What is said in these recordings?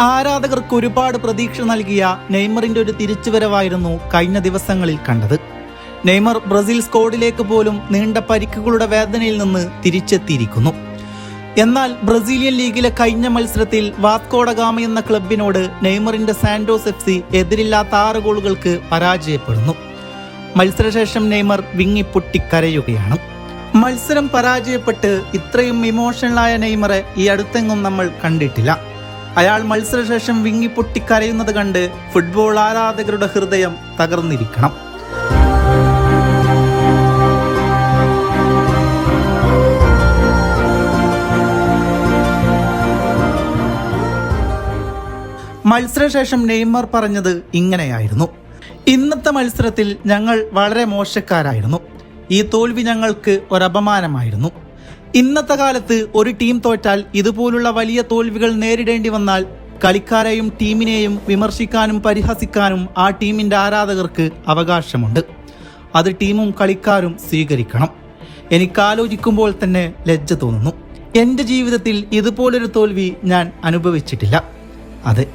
ആരാധകർക്ക് ഒരുപാട് പ്രതീക്ഷ നൽകിയ നെയ്മറിന്റെ ഒരു തിരിച്ചുവരവായിരുന്നു കഴിഞ്ഞ ദിവസങ്ങളിൽ കണ്ടത്. നെയ്മർ ബ്രസീൽ സ്കോഡിലേക്ക് പോലും നീണ്ട പരിക്കുകളുടെ വേദനയിൽ നിന്ന് തിരിച്ചെത്തിയിരിക്കുന്നു. എന്നാൽ ബ്രസീലിയൻ ലീഗിലെ കഴിഞ്ഞ മത്സരത്തിൽ വാസ്കോഡഗാമ എന്ന ക്ലബിനോട് നെയ്മറിന്റെ സാന്റോസ് എഫ് സി എതിരില്ലാത്ത ആറ് ഗോളുകൾക്ക് പരാജയപ്പെടുന്നു. മത്സരശേഷം നെയ്മർ വിങ്ങിപ്പൊട്ടിക്കരയുകയാണ് മത്സരം പരാജയപ്പെട്ട് ഇത്രയും ഇമോഷണലായ നെയ്മറെ ഈ അടുത്തെങ്ങും നമ്മൾ കണ്ടിട്ടില്ല. അയാൾ മത്സരശേഷം വിങ്ങിപ്പൊട്ടിക്കരയുന്നത് കണ്ട് ഫുട്ബോൾ ആരാധകരുടെ ഹൃദയം തകർന്നിരിക്കണം. മത്സരശേഷം നെയ്മർ പറഞ്ഞത് ഇങ്ങനെയായിരുന്നു. ഇന്നത്തെ മത്സരത്തിൽ ഞങ്ങൾ വളരെ മോശക്കാരായിരുന്നു. ഈ തോൽവി ഞങ്ങൾക്ക് ഒരപമാനമായിരുന്നു. ഇന്നത്തെ കാലത്ത് ഒരു ടീം തോറ്റാൽ ഇതുപോലുള്ള വലിയ തോൽവികൾ നേരിടേണ്ടി വന്നാൽ കളിക്കാരെയും ടീമിനെയും വിമർശിക്കാനും പരിഹസിക്കാനും ആ ടീമിന്റെ ആരാധകർക്ക് അവകാശമുണ്ട്. അത് ടീമും കളിക്കാരും സ്വീകരിക്കണം. എനിക്കാലോചിക്കുമ്പോൾ തന്നെ ലജ്ജ തോന്നുന്നു. എന്റെ ജീവിതത്തിൽ ഇതുപോലൊരു തോൽവി ഞാൻ അനുഭവിച്ചിട്ടില്ല. അതെ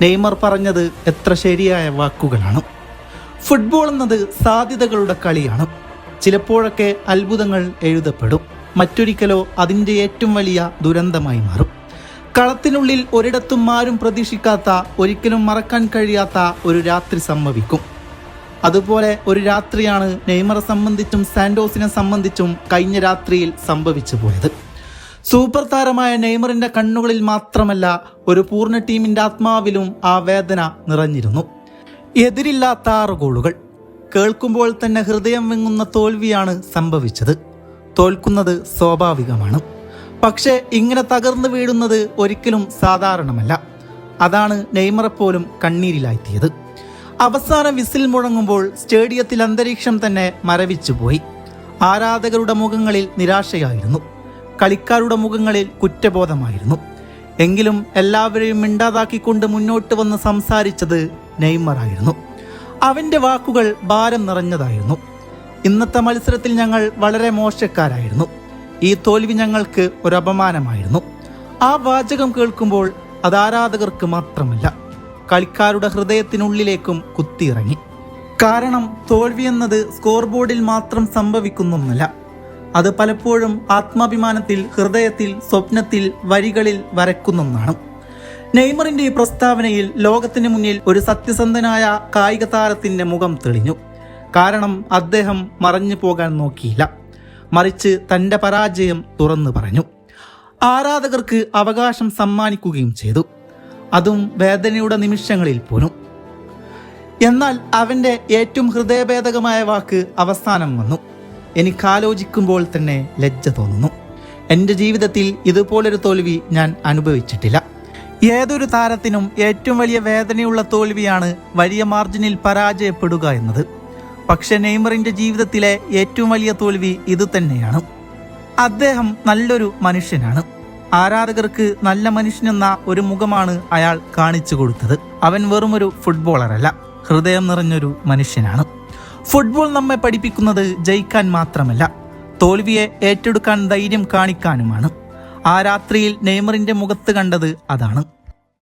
നെയ്മർ പറഞ്ഞത് എത്ര ശരിയായ വാക്കുകളാണ്. ഫുട്ബോൾ എന്നത് സാധ്യതകളുടെ കളിയാണ്. ചിലപ്പോഴൊക്കെ അത്ഭുതങ്ങൾ എഴുതപ്പെടും. മറ്റൊരിക്കലോ അതിന്റെ ഏറ്റവും വലിയ ദുരന്തമായി മാറും. കളത്തിനുള്ളിൽ ഒരിടത്തും ആരും പ്രതീക്ഷിക്കാത്ത ഒരിക്കലും മറക്കാൻ കഴിയാത്ത ഒരു രാത്രി സംഭവിക്കും. അതുപോലെ ഒരു രാത്രിയാണ് നെയ്മറെ സംബന്ധിച്ചും സാൻഡോസിനെ സംബന്ധിച്ചും കഴിഞ്ഞ രാത്രിയിൽ സംഭവിച്ചു പോയത്. സൂപ്പർ താരമായ നെയ്മറിന്റെ കണ്ണുകളിൽ മാത്രമല്ല ഒരു പൂർണ ടീമിന്റെ ആത്മാവിലും ആ വേദന നിറഞ്ഞിരുന്നു. എതിരില്ലാത്ത ആറ് ഗോളുകൾ. കേൾക്കുമ്പോൾ തന്നെ ഹൃദയം വെങ്ങുന്ന തോൽവിയാണ് സംഭവിച്ചത്. തോൽക്കുന്നത് സ്വാഭാവികമാണ്. പക്ഷേ ഇങ്ങനെ തകർന്നു വീഴുന്നത് ഒരിക്കലും സാധാരണമല്ല. അതാണ് നെയ്മറെ പോലും കണ്ണീരിലായിത്തിയത് അവസാന വിസിൽ മുഴങ്ങുമ്പോൾ സ്റ്റേഡിയത്തിൽ അന്തരീക്ഷം തന്നെ മരവിച്ചുപോയി ആരാധകരുടെ മുഖങ്ങളിൽ നിരാശയായിരുന്നു. കളിക്കാരുടെ മുഖങ്ങളിൽ കുറ്റബോധമായിരുന്നു. എങ്കിലും എല്ലാവരെയും മിണ്ടാതാക്കിക്കൊണ്ട് മുന്നോട്ട് വന്ന് സംസാരിച്ചത് നെയ്മറായിരുന്നു. അവന്റെ വാക്കുകൾ ഭാരം നിറഞ്ഞതായിരുന്നു. ഇന്നത്തെ മത്സരത്തിൽ ഞങ്ങൾ വളരെ മോശക്കാരായിരുന്നു. ഈ തോൽവി ഞങ്ങൾക്ക് ഒരു അപമാനമായിരുന്നു. ആ വാചകം കേൾക്കുമ്പോൾ അത് ആരാധകർക്ക് മാത്രമല്ല കളിക്കാരുടെ ഹൃദയത്തിനുള്ളിലേക്കും കുത്തിയിറങ്ങി. കാരണം തോൽവി എന്നത് സ്കോർ ബോർഡിൽ മാത്രം സംഭവിക്കുന്നൊന്നല്ല. അത് പലപ്പോഴും ആത്മാഭിമാനത്തിൽ ഹൃദയത്തിൽ സ്വപ്നത്തിൽ വരികളിൽ വരക്കുന്നൊന്നാണ്. നെയ്മറിന്റെ ഈ പ്രസ്താവനയിൽ ലോകത്തിന് മുന്നിൽ ഒരു സത്യസന്ധനായ കായിക താരത്തിന്റെ മുഖം തെളിഞ്ഞു. കാരണം അദ്ദേഹം മറഞ്ഞു പോകാൻ നോക്കിയില്ല. മറിച്ച് തന്റെ പരാജയം തുറന്നു പറഞ്ഞു. ആരാധകർക്ക് അവകാശം സമ്മാനിക്കുകയും ചെയ്തു. അതും വേദനയുടെ നിമിഷങ്ങളിൽ പോലും. എന്നാൽ അവന്റെ ഏറ്റവും ഹൃദയഭേദകമായ വാക്ക് അവസാനം വന്നു. എനിക്കാലോചിക്കുമ്പോൾ തന്നെ ലജ്ജ തോന്നുന്നു. എന്റെ ജീവിതത്തിൽ ഇതുപോലൊരു തോൽവി ഞാൻ അനുഭവിച്ചിട്ടില്ല. ഏതൊരു താരത്തിനും ഏറ്റവും വലിയ വേദനയുള്ള തോൽവിയാണ് വലിയ മാർജിനിൽ പരാജയപ്പെടുക എന്നത്. പക്ഷെ നെയ്മറിന്റെ ജീവിതത്തിലെ ഏറ്റവും വലിയ തോൽവി ഇത് തന്നെയാണ്. അദ്ദേഹം നല്ലൊരു മനുഷ്യനാണ്. ആരാധകർക്ക് നല്ല മനുഷ്യനെന്ന ഒരു മുഖമാണ് അയാൾ കാണിച്ചു കൊടുത്തത്. അവൻ വെറുമൊരു ഫുട്ബോളറല്ല ഹൃദയം നിറഞ്ഞൊരു മനുഷ്യനാണ്. ഫുട്ബോൾ നമ്മെ പഠിപ്പിക്കുന്നത് ജയിക്കാൻ മാത്രമല്ല തോൽവിയെ ഏറ്റെടുക്കാൻ ധൈര്യം കാണിക്കാനുമാണ്. ആ രാത്രിയിൽ നെയ്മറിന്റെ മുഖത്ത് കണ്ടത് അതാണ്.